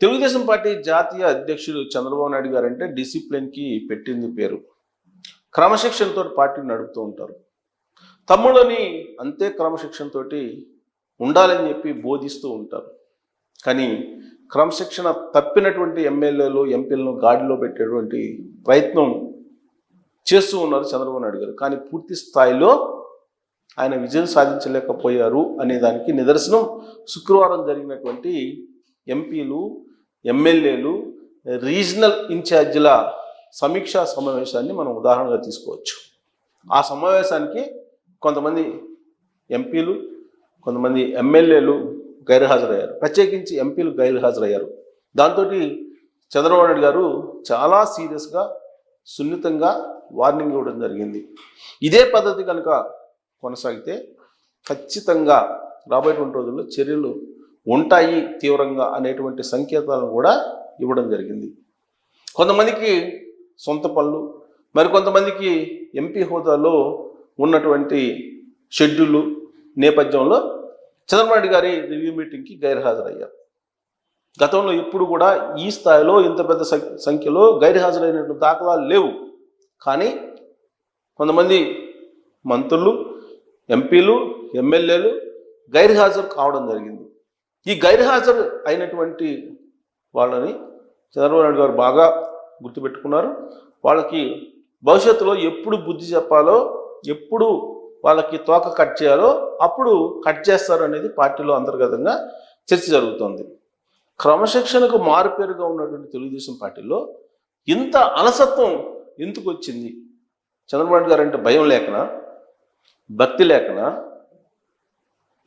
Telugu Desam party జాతీయ అధ్యక్షుడు చంద్రబాబు నాయుడు గారు అంటే డిసిప్లిన్కి పెట్టింది పేరు. క్రమశిక్షణతో పార్టీని నడుపుతూ ఉంటారు. తమ్ముడని అంతే క్రమశిక్షణతో ఉండాలని చెప్పి బోధిస్తూ ఉంటారు. కానీ క్రమశిక్షణ తప్పినటువంటి ఎమ్మెల్యేలు ఎంపీలను గాడిలో పెట్టేటువంటి ప్రయత్నం చేస్తూ ఉన్నారు చంద్రబాబు నాయుడు గారు. కానీ పూర్తి స్థాయిలో ఆయన విజయం సాధించలేకపోయారు అనే దానికి నిదర్శనం శుక్రవారం జరిగినటువంటి ఎంపీలు ఎమ్మెల్యేలు రీజనల్ ఇన్ఛార్జీల సమీక్షా సమావేశాన్ని మనం ఉదాహరణగా తీసుకోవచ్చు. ఆ సమావేశానికి కొంతమంది ఎంపీలు కొంతమంది ఎమ్మెల్యేలు గైర్హాజరయ్యారు. ప్రత్యేకించి ఎంపీలు గైర్హాజరయ్యారు. దాంతో చంద్రబాబు నాయుడు గారు చాలా సీరియస్గా సున్నితంగా వార్నింగ్ ఇవ్వడం జరిగింది. ఇదే పద్ధతి కనుక కొనసాగితే ఖచ్చితంగా రాబోయేటువంటి రోజుల్లో చర్యలు ఉంటాయి తీవ్రంగా అనేటువంటి సంకేతాలను కూడా ఇవ్వడం జరిగింది. కొంతమందికి సొంత పనులు మరికొంతమందికి ఎంపీ హోదాలో ఉన్నటువంటి షెడ్యూలు నేపథ్యంలో చంద్రబాబు గారి రివ్యూ మీటింగ్కి గైర్హాజరయ్యారు. గతంలో ఎప్పుడు కూడా ఈ స్థాయిలో ఇంత పెద్ద సం- సంఖ్యలో గైర్హాజరైనటువంటి దాఖలాలు లేవు. కానీ కొంతమంది మంత్రులు ఎంపీలు ఎమ్మెల్యేలు గైర్హాజరు కావడం జరిగింది. ఈ గైర్హాజరు అయినటువంటి వాళ్ళని చంద్రబాబు నాయుడు గారు బాగా గుర్తుపెట్టుకున్నారు. వాళ్ళకి భవిష్యత్తులో ఎప్పుడు బుద్ధి చెప్పాలో ఎప్పుడు వాళ్ళకి తోక కట్ చేయాలో అప్పుడు కట్ చేస్తారు అనేది పార్టీలో అంతర్గతంగా చర్చ జరుగుతోంది. క్రమశిక్షణకు మారుపేరుగా ఉన్నటువంటి తెలుగుదేశం పార్టీలో ఇంత అలసత్వం ఎందుకు వచ్చింది? చంద్రబాబు నాయుడు గారు అంటే భయం లేకనా? భక్తి లేకనా?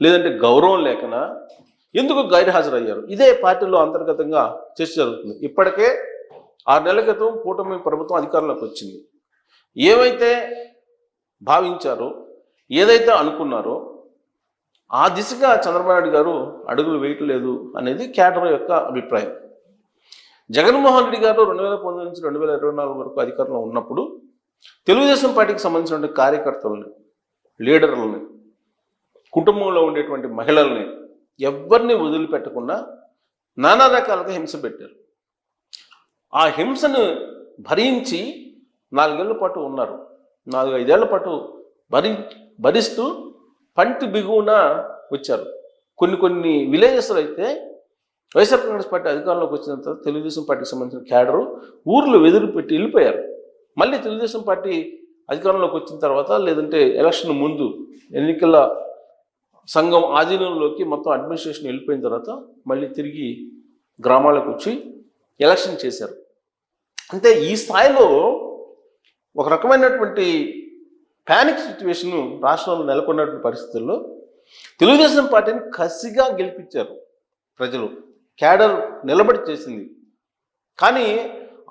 లేదంటే గౌరవం లేకనా? ఎందుకు గైర్హాజరయ్యారు? ఇదే పార్టీలో అంతర్గతంగా చర్చ జరుగుతుంది. ఇప్పటికే ఆరు నెలల క్రితం కూటమి ప్రభుత్వం అధికారంలోకి వచ్చింది. ఏమైతే భావించారో ఏదైతే అనుకున్నారో ఆ దిశగా చంద్రబాబు నాయుడు గారు అడుగులు వేయట్లేదు అనేది క్యాడర్ యొక్క అభిప్రాయం. జగన్మోహన్ రెడ్డి గారు రెండు వేల పంతొమ్మిది నుంచి రెండు వేల ఇరవై నాలుగు వరకు అధికారంలో ఉన్నప్పుడు తెలుగుదేశం పార్టీకి సంబంధించిన కార్యకర్తలని లీడర్లని కుటుంబంలో ఉండేటువంటి మహిళల్ని ఎవరిని వదిలిపెట్టకుండా నానా రకాలుగా హింస పెట్టారు. ఆ హింసను భరించి నాలుగేళ్ళ పాటు ఉన్నారు. నాలుగు ఐదేళ్ళ పాటు భరి భరిస్తూ పంటి బిగువున వచ్చారు. కొన్ని కొన్ని విలేజెస్లో అయితే వైఎస్ఆర్ కాంగ్రెస్ పార్టీ అధికారంలోకి వచ్చిన తర్వాత తెలుగుదేశం పార్టీకి సంబంధించిన క్యాడరు ఊర్లు వెదురు పెట్టి వెళ్ళిపోయారు. మళ్ళీ తెలుగుదేశం పార్టీ అధికారంలోకి వచ్చిన తర్వాత లేదంటే ఎలక్షన్ ముందు ఎన్నికల సంఘం ఆధీనంలోకి మొత్తం అడ్మినిస్ట్రేషన్ వెళ్ళిపోయిన తర్వాత మళ్ళీ తిరిగి గ్రామాలకు వచ్చి ఎలక్షన్ చేశారు. అంటే ఈ స్థాయిలో ఒక రకమైనటువంటి ప్యానిక్ సిచ్యువేషన్ రాష్ట్రంలో నెలకొన్నటువంటి పరిస్థితుల్లో తెలుగుదేశం పార్టీని కసిగా గెలిపించారు ప్రజలు. క్యాడర్ నిలబడి చేసింది. కానీ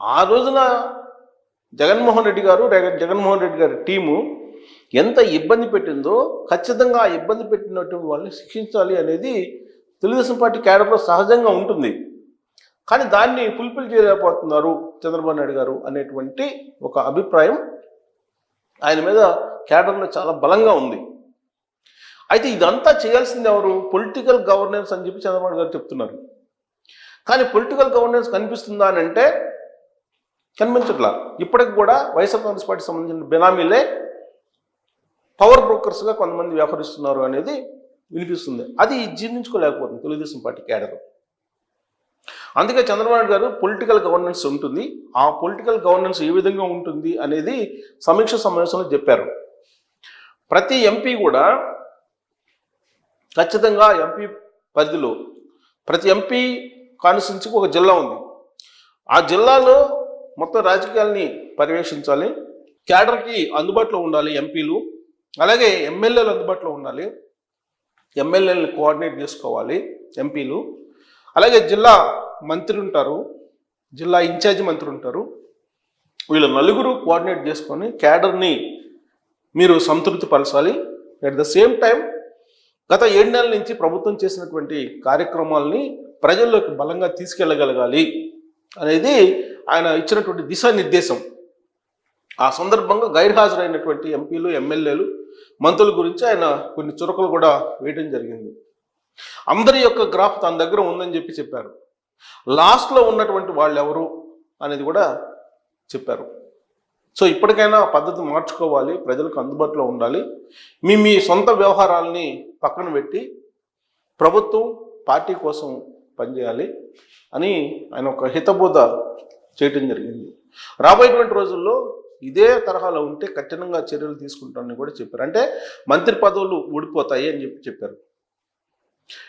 ఆ రోజున జగన్మోహన్ రెడ్డి గారు జగన్మోహన్ రెడ్డి గారి టీము ఎంత ఇబ్బంది పెట్టిందో ఖచ్చితంగా ఆ ఇబ్బంది పెట్టినటువంటి వాళ్ళని శిక్షించాలి అనేది తెలుగుదేశం పార్టీ క్యాడర్లో సహజంగా ఉంటుంది. కానీ దాన్ని ఫుల్ఫిల్ చేయలేకపోతున్నారు చంద్రబాబు నాయుడు గారు అనేటువంటి ఒక అభిప్రాయం ఆయన మీద క్యాడర్లో చాలా బలంగా ఉంది. అయితే ఇదంతా చేయాల్సింది ఎవరు? పొలిటికల్ గవర్నెన్స్ అని చెప్పి చంద్రబాబు గారు చెప్తున్నారు. కానీ పొలిటికల్ గవర్నెన్స్ కనిపిస్తుందా అని అంటే కనిపించట్లా. ఇప్పటికి కూడా వైఎస్ఆర్ కాంగ్రెస్ పార్టీ సంబంధించిన బినామీలే పవర్ బ్రోకర్స్గా కొంతమంది వ్యవహరిస్తున్నారు అనేది వినిపిస్తుంది. అది జీర్ణించుకోలేకపోతుంది తెలుగుదేశం పార్టీ క్యాడర్. అందుకే చంద్రబాబు గారు పొలిటికల్ గవర్నెన్స్ ఉంటుంది. ఆ పొలిటికల్ గవర్నెన్స్ ఏ విధంగా ఉంటుంది అనేది సమీక్ష సమావేశంలో చెప్పారు. ప్రతి ఎంపీ కూడా ఖచ్చితంగా ఎంపీ పరిధిలో ప్రతి ఎంపీ కాన్స్టిట్యున్సీకి ఒక జిల్లా ఉంది. ఆ జిల్లాలో మొత్తం రాజకీయాల్ని పర్యవేక్షించాలి. క్యాడర్కి అందుబాటులో ఉండాలి ఎంపీలు. అలాగే ఎమ్మెల్యేలు అందుబాటులో ఉండాలి. ఎమ్మెల్యేలను కోఆర్డినేట్ చేసుకోవాలి ఎంపీలు అలాగే జిల్లా మంత్రి ఉంటారు. జిల్లా ఇన్ఛార్జి మంత్రి ఉంటారు. వీళ్ళు నలుగురు కోఆర్డినేట్ చేసుకొని క్యాడర్ని మీరు సంతృప్తి పరచాలి. అట్ ద సేమ్ టైం గత ఏడు నెలల నుంచి ప్రభుత్వం చేసినటువంటి కార్యక్రమాలని ప్రజల్లోకి బలంగా తీసుకెళ్ళగలగాలి అనేది ఆయన ఇచ్చినటువంటి దిశానిర్దేశం. ఆ సందర్భంగా గైర్హాజరైనటువంటి ఎంపీలు ఎమ్మెల్యేలు మంత్రుల గురించి ఆయన కొన్ని చురకలు కూడా వేయడం జరిగింది. అందరి యొక్క గ్రాఫ్ తన దగ్గర ఉందని చెప్పి చెప్పారు. లాస్ట్లో ఉన్నటువంటి వాళ్ళు ఎవరు అనేది కూడా చెప్పారు. సో ఇప్పటికైనా పద్ధతి మార్చుకోవాలి ప్రజలకు అందుబాటులో ఉండాలి. మీ మీ సొంత వ్యవహారాలని పక్కన పెట్టి ప్రభుత్వం పార్టీ కోసం పనిచేయాలి అని ఆయన ఒక హితబోధ చేయటం జరిగింది. రాబోయేటువంటి రోజుల్లో ఇదే తరహాలో ఉంటే కఠినంగా చర్యలు తీసుకుంటామని కూడా చెప్పారు. అంటే మంత్రి పదవులు ఊడిపోతాయి అని చెప్పి చెప్పారు.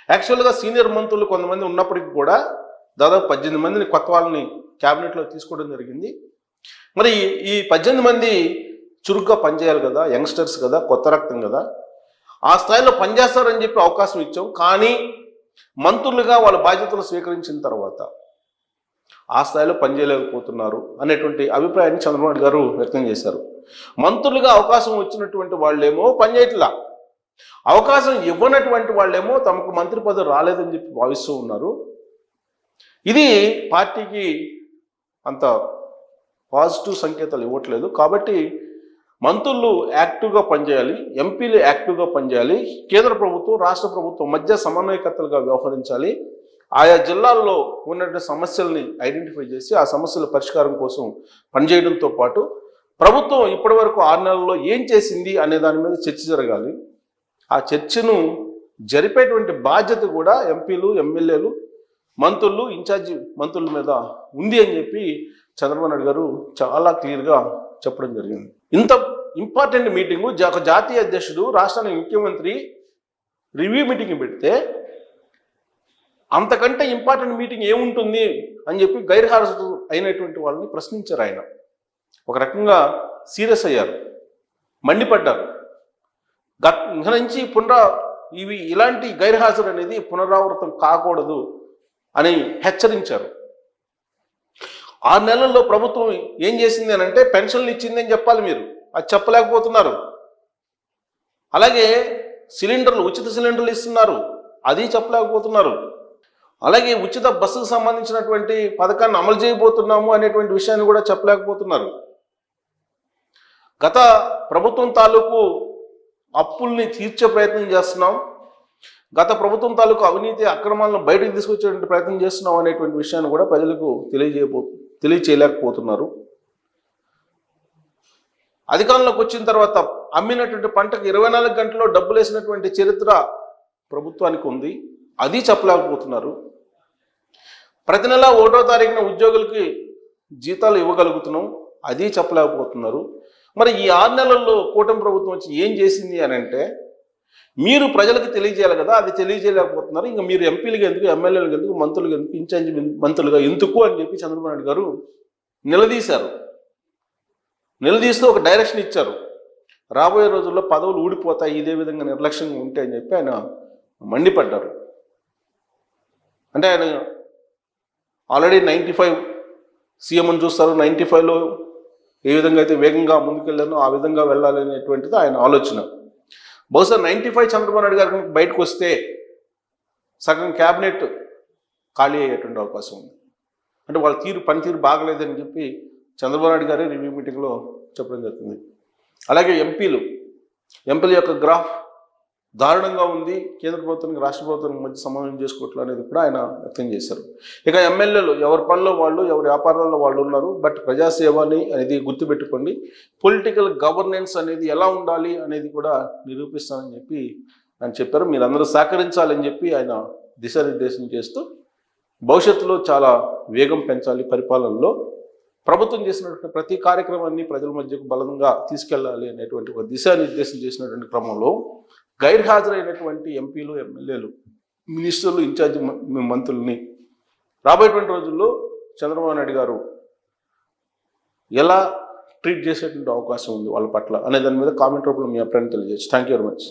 యాక్చువల్గా సీనియర్ మంత్రులు కొంతమంది ఉన్నప్పటికీ కూడా దాదాపు పద్దెనిమిది మందిని కొత్త వాళ్ళని క్యాబినెట్లో తీసుకోవడం జరిగింది. మరి ఈ- ఈ పద్దెనిమిది మంది చురుగ్గా పనిచేయాలి కదా యంగ్స్టర్స్ కదా కొత్త రక్తం కదా. ఆ స్థాయిలో పనిచేస్తారని చెప్పి అవకాశం ఇచ్చాం. కానీ మంత్రులుగా వాళ్ళ బాధ్యతలు స్వీకరించిన తర్వాత ఆ స్థాయిలో పనిచేయలేకపోతున్నారు అనేటువంటి అభిప్రాయాన్ని చంద్రబాబు గారు వ్యక్తం చేశారు. మంత్రులుగా అవకాశం వచ్చినటువంటి వాళ్ళేమో పనిచేయట్లా అవకాశం ఇవ్వనటువంటి వాళ్ళేమో తమకు మంత్రి పదవి రాలేదని చెప్పి భావిస్తూ ఉన్నారు. ఇది పార్టీకి అంత పాజిటివ్ సంకేతాలు ఇవ్వట్లేదు. కాబట్టి మంత్రులు యాక్టివ్గా పనిచేయాలి ఎంపీలు యాక్టివ్గా పనిచేయాలి కేంద్ర ప్రభుత్వం రాష్ట్ర ప్రభుత్వం మధ్య సమన్వయకర్తలుగా వ్యవహరించాలి. ఆయా జిల్లాల్లో ఉన్నటువంటి సమస్యల్ని ఐడెంటిఫై చేసి ఆ సమస్యల పరిష్కారం కోసం పనిచేయడంతో పాటు ప్రభుత్వం ఇప్పటి వరకు ఆరు నెలల్లో ఏం చేసింది అనే దాని మీద చర్చ జరగాలి. ఆ చర్చను జరిపేటువంటి బాధ్యత కూడా ఎంపీలు ఎమ్మెల్యేలు మంత్రులు ఇన్ఛార్జి మంత్రుల మీద ఉంది అని చెప్పి చంద్రబాబు నాయుడు గారు చాలా క్లియర్గా చెప్పడం జరిగింది. ఇంత ఇంపార్టెంట్ మీటింగు ఒక జాతీయ అధ్యక్షుడు రాష్ట్రానికి ముఖ్యమంత్రి రివ్యూ మీటింగ్ పెడితే అంతకంటే ఇంపార్టెంట్ మీటింగ్ ఏముంటుంది అని చెప్పి గైర్హాజరు అయినటువంటి వాళ్ళని ప్రశ్నించారు ఆయన. ఒక రకంగా సీరియస్ అయ్యారు. మండిపడ్డారు. గట్ నుంచి పునరా ఇవి ఇలాంటి గైర్హాజరు అనేది పునరావృతం కాకూడదు అని హెచ్చరించారు. ఆరు నెలల్లో ప్రభుత్వం ఏం చేసింది అని అంటే పెన్షన్లు ఇచ్చిందని చెప్పాలి మీరు. అది చెప్పలేకపోతున్నారు. అలాగే సిలిండర్లు ఉచిత సిలిండర్లు ఇస్తున్నారు. అది చెప్పలేకపోతున్నారు. అలాగే ఉచిత బస్సుకు సంబంధించినటువంటి పథకాన్ని అమలు చేయబోతున్నాము అనేటువంటి విషయాన్ని కూడా చెప్పలేకపోతున్నారు. గత ప్రభుత్వం తాలూకు అప్పుల్ని తీర్చే ప్రయత్నం చేస్తున్నాం. గత ప్రభుత్వం తాలూకు అవినీతి అక్రమాలను బయటకు తీసుకొచ్చేటువంటి ప్రయత్నం చేస్తున్నాం అనేటువంటి విషయాన్ని కూడా ప్రజలకు తెలియజేయబో తెలియచేయలేకపోతున్నారు. అధికారంలోకి వచ్చిన తర్వాత అమ్మినటువంటి పంటకు ఇరవై నాలుగు గంటల్లో డబ్బులు వేసినటువంటి చరిత్ర ప్రభుత్వానికి ఉంది. అది చెప్పలేకపోతున్నారు. ప్రతి నెల ఒకటో తారీఖున ఉద్యోగులకి జీతాలు ఇవ్వగలుగుతున్నాం. అది చెప్పలేకపోతున్నారు. మరి ఈ ఆరు నెలల్లో కూటమి ప్రభుత్వం వచ్చి ఏం చేసింది అని అంటే మీరు ప్రజలకు తెలియజేయాలి కదా అది తెలియజేయలేకపోతున్నారు. ఇంకా మీరు ఎంపీలుగా ఎందుకు ఎమ్మెల్యేలుగా ఎందుకు మంత్రులుగా ఎందుకు ఇన్ఛార్జ్ మంత్రులుగా ఎందుకు అని చెప్పి చంద్రబాబు నాయుడు గారు నిలదీశారు. నిలదీస్తూ ఒక డైరెక్షన్ ఇచ్చారు. రాబోయే రోజుల్లో పదవులు ఊడిపోతాయి ఇదే విధంగా నిర్లక్ష్యంగా ఉంటే అని చెప్పి ఆయన మండిపడ్డారు. అంటే ఆయన ఆల్రెడీ నైంటీ ఫైవ్ సీఎంని చూస్తారు. నైంటీ ఫైవ్లో ఏ విధంగా అయితే వేగంగా ముందుకెళ్ళానో ఆ విధంగా వెళ్ళాలి అనేటువంటిది ఆయన ఆలోచన. బహుశా నైంటీ ఫైవ్ చంద్రబాబు నాయుడు గారు బయటకు వస్తే సగం క్యాబినెట్ ఖాళీ అయ్యేటువంటి అవకాశం ఉంది. అంటే వాళ్ళ తీరు పనితీరు బాగలేదని చెప్పి చంద్రబాబు నాయుడు గారే రివ్యూ మీటింగ్లో చెప్పడం జరుగుతుంది. అలాగే ఎంపీలు ఎంపీల యొక్క గ్రాఫ్ దారుణంగా ఉంది. కేంద్ర ప్రభుత్వానికి రాష్ట్ర ప్రభుత్వానికి మధ్య సమన్వయం చేసుకోవట్లు అనేది కూడా ఆయన వ్యక్తం చేశారు. ఇక ఎమ్మెల్యేలు ఎవరి పనిలో వాళ్ళు ఎవరి వ్యాపారాల్లో వాళ్ళు ఉన్నారు బట్ ప్రజాసేవని అనేది గుర్తుపెట్టుకోండి. పొలిటికల్ గవర్నెన్స్ అనేది ఎలా ఉండాలి అనేది కూడా నిరూపిస్తానని చెప్పి ఆయన చెప్పారు. మీరందరూ సహకరించాలని చెప్పి ఆయన దిశానిర్దేశం చేస్తూ భవిష్యత్తులో చాలా వేగం పెంచాలి పరిపాలనలో. ప్రభుత్వం చేసినటువంటి ప్రతి కార్యక్రమాన్ని ప్రజల మధ్యకు బలంగా తీసుకెళ్ళాలి అనేటువంటి ఒక దిశానిర్దేశం చేసినటువంటి క్రమంలో గైర్హాజరైనటువంటి ఎంపీలు ఎమ్మెల్యేలు మినిస్టర్లు ఇన్ఛార్జి మంత్రుల్ని రాబోయేటువంటి రోజుల్లో చంద్రబాబు నాయుడు గారు ఎలా ట్రీట్ చేసేటువంటి అవకాశం ఉంది వాళ్ళ పట్ల అనే దాని మీద కామెంట్ రూపంలో మీ అభిప్రాయం తెలియజేయచ్చు. Thank you very much